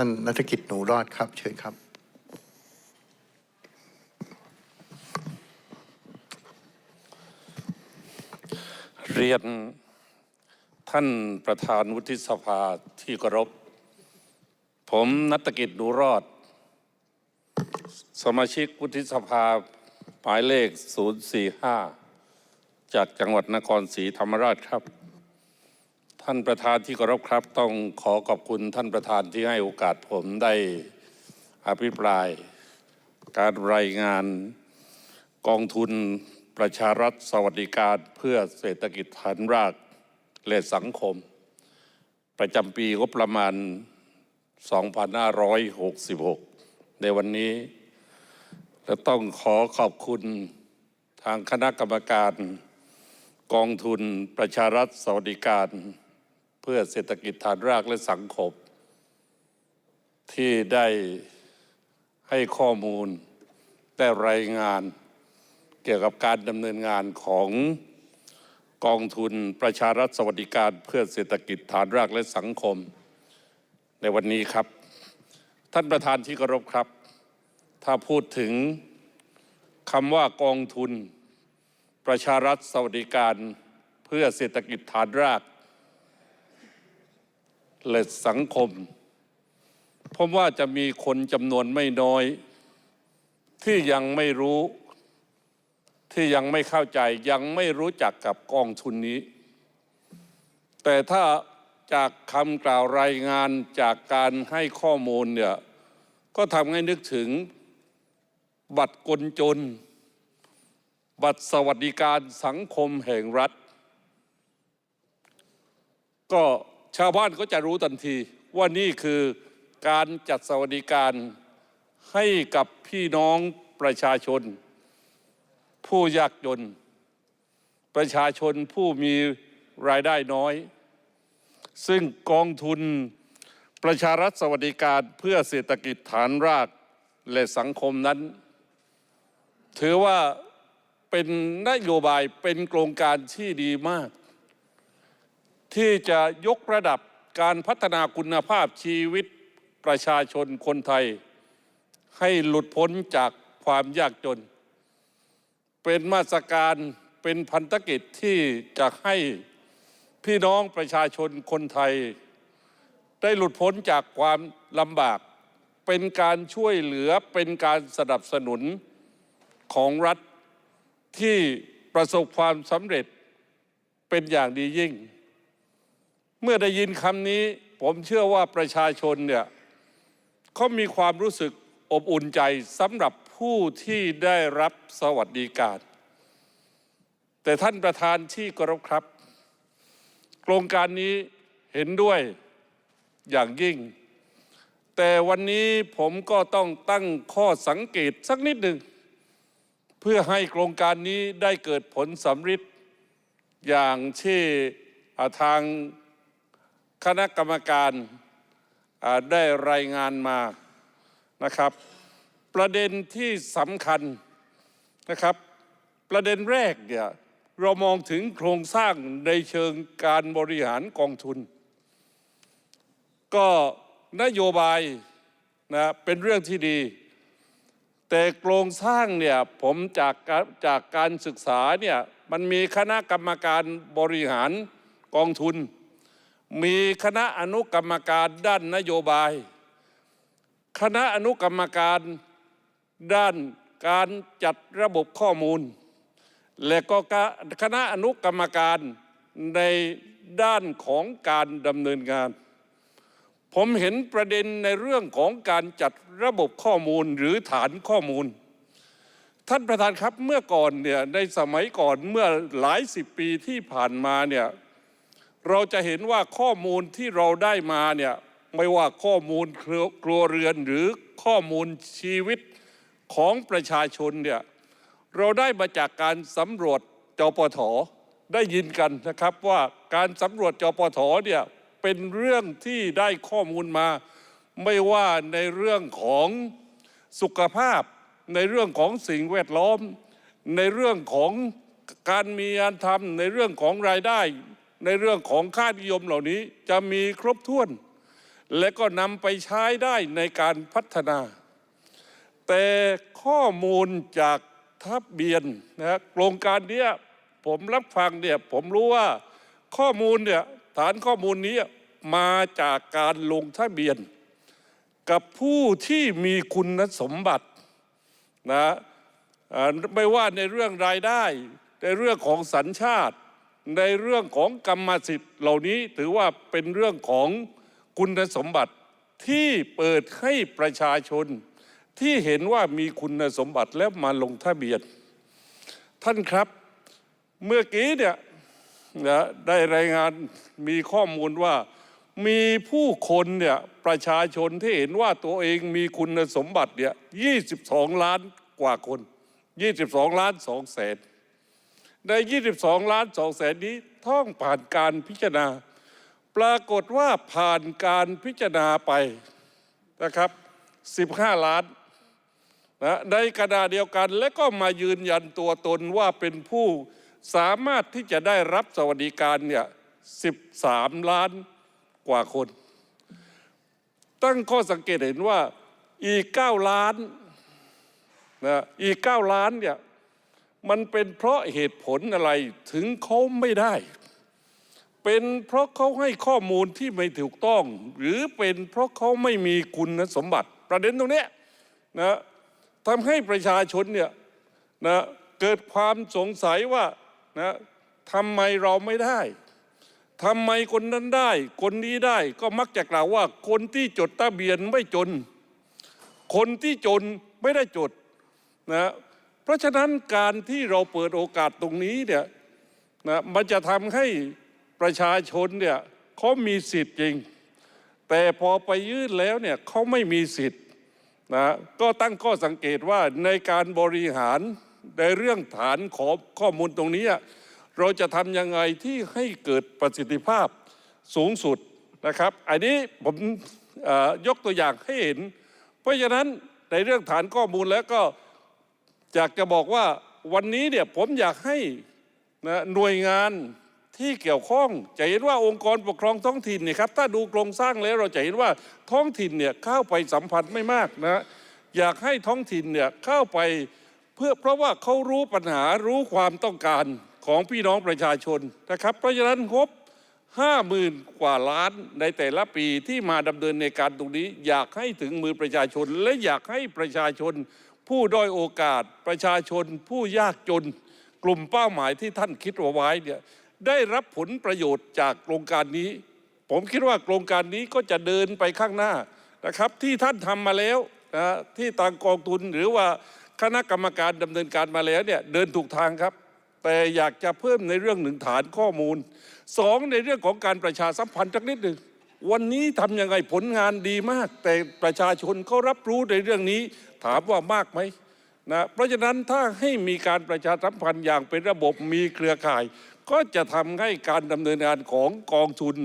ท่านนัฐกิจหนูรอดครับ เชิญครับ เรียนท่านประธานวุฒิสภาที่เคารพ ผมนัตกิจหนูรอด สมาชิกวุฒิสภาหมายเลข 045 จากจังหวัดนครศรีธรรมราชครับ ท่านประธานที่เคารพครับ ต้องขอขอบคุณท่านประธานที่ให้โอกาสผมได้อภิปราย การรายงานกองทุนประชารัฐสวัสดิการเพื่อเศรษฐกิจฐานรากและสังคม ประจำปีงบประมาณ 2566 ในวันนี้ และต้องขอขอบคุณทางคณะกรรมการกองทุนประชารัฐสวัสดิการ พื่อเศรษฐกิจฐานรากและสังคม ที่ได้ให้ข้อมูลได้รายงานเกี่ยวกับการดำเนินงานของกองทุนประชารัฐสวัสดิการเพื่อเศรษฐกิจฐานรากและสังคม ในวันนี้ครับ ท่านประธานที่เคารพครับ ถ้าพูดถึงคำว่ากองทุน ประชารัฐสวัสดิการเพื่อเศรษฐกิจฐานราก และสังคมผมว่าจะมีคนจำนวนไม่น้อย ที่ยังไม่รู้ ที่ยังไม่เข้าใจยังไม่รู้จักกับกองทุนนี้ แต่ถ้าจากคำกล่าวรายงานจากการให้ข้อมูลเนี่ยก็ทำให้นึกถึงบัตรกลจน บัตรสวัสดิการสังคมแห่งรัฐ ก็ ชาวบ้านก็จะรู้ทันทีว่านี่คือการจัดสวัสดิการให้กับพี่น้องประชาชน ผู้ยากจน ประชาชนผู้มีรายได้น้อย ซึ่งกองทุนประชารัฐสวัสดิการเพื่อเศรษฐกิจฐานรากและสังคมนั้น ถือว่าเป็นนโยบายเป็นโครงการที่ดีมาก ที่จะยกระดับการพัฒนาคุณภาพชีวิตประชาชนคนไทย ให้หลุดพ้นจากความยากจน เป็นมาตรการเป็นพันธกิจที่จะให้พี่น้องประชาชนคนไทย ได้หลุดพ้นจากความลำบาก เป็นการช่วยเหลือเป็นการสนับสนุนของรัฐที่ประสบความสำเร็จเป็นอย่างดียิ่ง เมื่อได้ยินคำนี้ ผมเชื่อว่าประชาชนเนี่ยเขามีความรู้สึกอบอุ่นใจสำหรับผู้ที่ได้รับสวัสดิการ แต่ท่านประธานที่เคารพครับ โครงการนี้เห็นด้วยอย่างยิ่ง แต่วันนี้ผมก็ต้องตั้งข้อสังเกตสักนิดหนึ่ง เพื่อให้โครงการนี้ได้เกิดผลสำฤทธิ์อย่างที่ทาง คณะกรรมการได้รายงานมานะครับ ประเด็นที่สำคัญนะครับ ประเด็นแรกเนี่ยเรามองถึงโครงสร้างในเชิงการบริหารกองทุน ก็นโยบายนะเป็นเรื่องที่ดี แต่โครงสร้างเนี่ยผมจากจากการศึกษาเนี่ยมันมีคณะกรรมการบริหารกองทุน มีคณะอนุกรรมการด้านนโยบาย คณะอนุกรรมการด้านการจัดระบบข้อมูล และก็คณะอนุกรรมการในด้านของการดำเนินงาน ผมเห็นประเด็นในเรื่องของการจัดระบบข้อมูลหรือฐานข้อมูล ท่านประธานครับเมื่อก่อนเนี่ยในสมัยก่อนเมื่อหลายสิบปีที่ผ่านมาเนี่ย เราจะเห็นว่าข้อมูลที่เราได้มาเนี่ยไม่ว่าข้อมูลครัวครวเรือนหรือข้อมูลชีวิตของประชาชนเนี่ยเราได้มาจากการสำรวจจปทได้ยินกันนะครับว่าการสำรวจจปทเนี่ยเป็นเรื่องที่ได้ข้อมูลมา ไม่ว่าในเรื่องของสุขภาพ ในเรื่องของสิ่งแวดล้อม ในเรื่องของการมีงานทำในเรื่องของรายได้ ในเรื่องของค่านิยมเหล่านี้จะมีครบถ้วน และก็นำไปใช้ได้ในการพัฒนา แต่ข้อมูลจากทะเบียนนะโครงการเนี้ยผมรับฟังเนี่ยผมรู้ว่าข้อมูลเนี่ยฐานข้อมูลนี้มาจากการลงทะเบียน กับผู้ที่มีคุณสมบัตินะไม่ว่าในเรื่องรายได้ในเรื่องของสัญชาติ ในเรื่องของกรรมสิทธิ์เหล่านี้ถือว่าเป็นเรื่องของคุณสมบัติที่เปิดให้ประชาชน ที่เห็นว่ามีคุณสมบัติแล้วมาลงทะเบียน ท่านครับเมื่อกี้เนี่ยนะได้รายงานมีข้อมูลว่ามีผู้คนเนี่ยประชาชนที่เห็นว่าตัวเองมีคุณสมบัติเนี่ย22 ล้านกว่าคน 22 ล้าน2แสน ใน 22 ล้าน2แสนนี้ต้องผ่านการพิจารณา ปรากฏว่าผ่านการพิจารณาไปนะครับ 15 ล้านนะในกระดาษเดียวกันและก็มายืนยันตัวตนว่าเป็นผู้สามารถที่จะได้รับสวัสดิการเนี่ย 13 ล้านกว่าคน ตั้งข้อสังเกตเห็นว่าอีก 9 ล้านนะอีก 9 ล้านเนี่ย มันเป็นเพราะเหตุผลอะไรถึงเขาไม่ได้ เป็นเพราะเขาให้ข้อมูลที่ไม่ถูกต้อง หรือเป็นเพราะเขาไม่มีคุณสมบัติ ประเด็นตรงนี้นะทำให้ประชาชนเนี่ยนะเกิดความสงสัยว่านะทำไมเราไม่ได้ทำไมคนนั้นได้ คนนี้ได้ก็มักจะกล่าวว่า คนที่จดทะเบียนไม่จน คนที่จนไม่ได้จดนะ เพราะฉะนั้นการที่เราเปิดโอกาสตรงนี้เนี่ยนะมันจะทำให้ประชาชนเนี่ยเขามีสิทธิ์จริง แต่พอไปยื่นแล้วเนี่ยเขาไม่มีสิทธิ์นะก็ตั้งข้อสังเกตว่าในการบริหารในเรื่องฐานขอข้อมูลตรงนี้ เราจะทำยังไงที่ให้เกิดประสิทธิภาพสูงสุดนะครับ อันนี้ผมยกตัวอย่างให้เห็น เพราะฉะนั้นในเรื่องฐานข้อมูลแล้วก็ อยากจะบอกว่าวันนี้เนี่ยผมอยากให้นะหน่วยงานที่เกี่ยวข้องจะเห็นว่าองค์กรปกครองท้องถิ่นเนี่ยครับถ้าดูโครงสร้างแล้วเราจะเห็นว่าท้องถิ่นเนี่ยเข้าไปสัมผัสไม่มากนะอยากให้ท้องถิ่นเนี่ยเข้าไปเพื่อเพราะว่าเขารู้ปัญหารู้ความต้องการของพี่น้องประชาชนนะครับ เพราะฉะนั้นงบห้าหมื่นกว่าล้านในแต่ละปีที่มาดำเนินในการตรงนี้ อยากให้ถึงมือประชาชน และอยากให้ประชาชน ผู้ด้อยโอกาสประชาชน ผู้ยากจน กลุ่มเป้าหมายที่ท่านคิดเอาไว้เนี่ยได้รับผลประโยชน์จากโครงการนี้ ผมคิดว่าโครงการนี้ก็จะเดินไปข้างหน้านะครับ ที่ท่านทำมาแล้วนะที่ทางกองทุนหรือว่าคณะกรรมการดำเนินการมาแล้วเนี่ยเดินถูกทางครับ แต่อยากจะเพิ่มในเรื่องหนึ่งฐานข้อมูลสองในเรื่องของการประชาสัมพันธ์สักนิดหนึ่ง วันนี้ทำยังไงผลงานดีมาก แต่ประชาชนเขารับรู้ในเรื่องนี้ ถามว่ามากไหมนะเพราะฉะนั้นถ้าให้มีการประชาสัมพันธ์อย่างเป็นระบบมีเครือข่าย ก็จะทำให้การดำเนินงานของกองทุน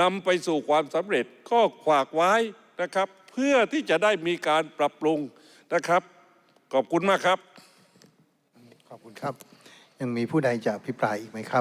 นำไปสู่ความสำเร็จก็ฝากไว้นะครับ เพื่อที่จะได้มีการปรับปรุงนะครับ ขอบคุณมากครับ ขอบคุณครับ ยังมีผู้ใดจะอภิปรายอีกไหมครับ